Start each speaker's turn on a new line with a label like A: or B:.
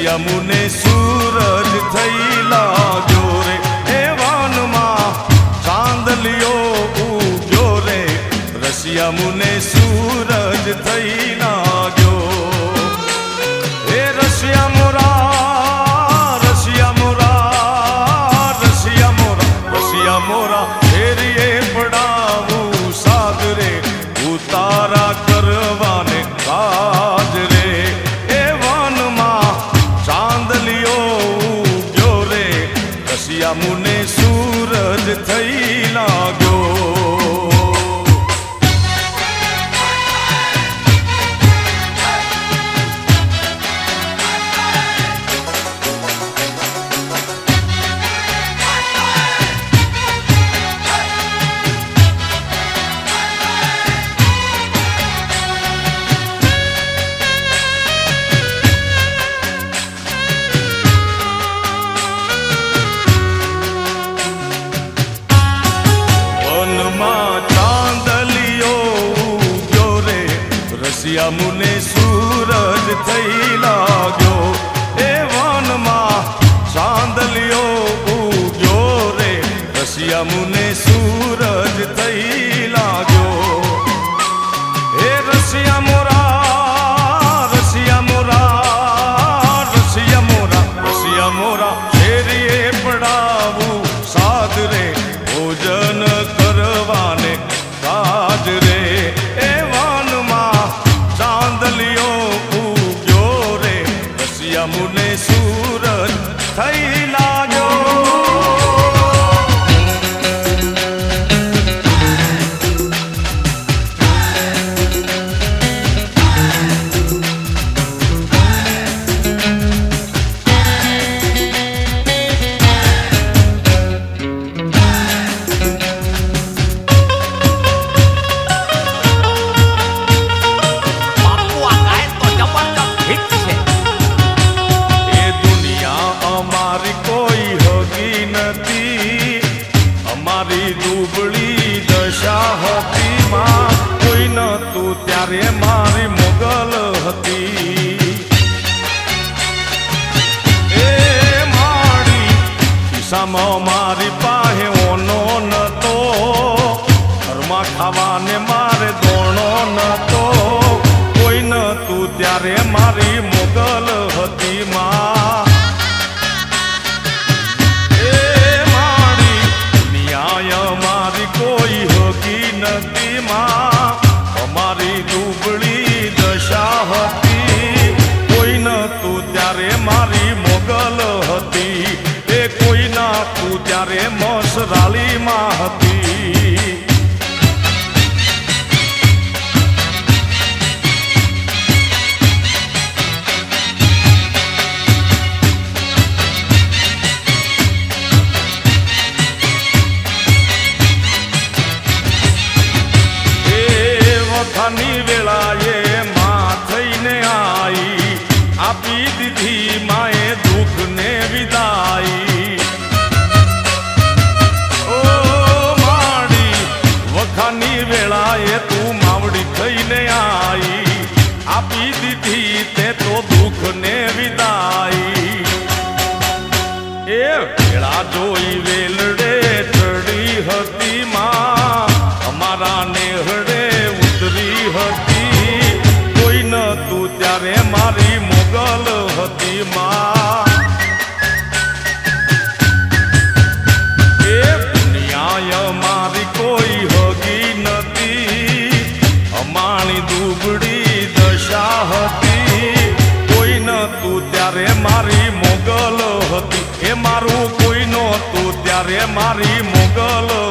A: Russia મુને સૂરજ થઈ લાગ્યો રે એ વાનમાં ચાંદલિયો ઉગ્યો રે. રશિયા મુને સૂરજ થઈ લાગ્યો હે રશિયા મોરા રશિયા મોરા રશિયા મોરા રશિયા મોરા ફેરીએ પડાવું સાગરે, ઉતારા કરવાને કાજ મુને સૂરજ થઈ રશિયા ત્યારે મારી મોગલ હતી. એ મારી ખિસ્સામાં મારી પાસે ઓનો નતો ઘરમાં ખાવાને મારે દોણો નતો કોઈ નતું ત્યારે મારી મોગલ હતી માં. મારી કોઈ હોગી નથી માં. અમારી દુબળી દશા હતી કોઈ નતું ત્યારે મારી મોગલ હતી. વખાની વેળાએ માં થઈને આઈ. આપી દીધી માએ દુઃખને વિદાઈ. ઓ માડી, વખાની વેળાએ તું માવડી થઈને આઈ. આપી દીધી તે તો દુઃખને વિદાઈ. એ વેળા જોઈ વેલડે ચડી હતી માં. ત્યારે મારી મોગલ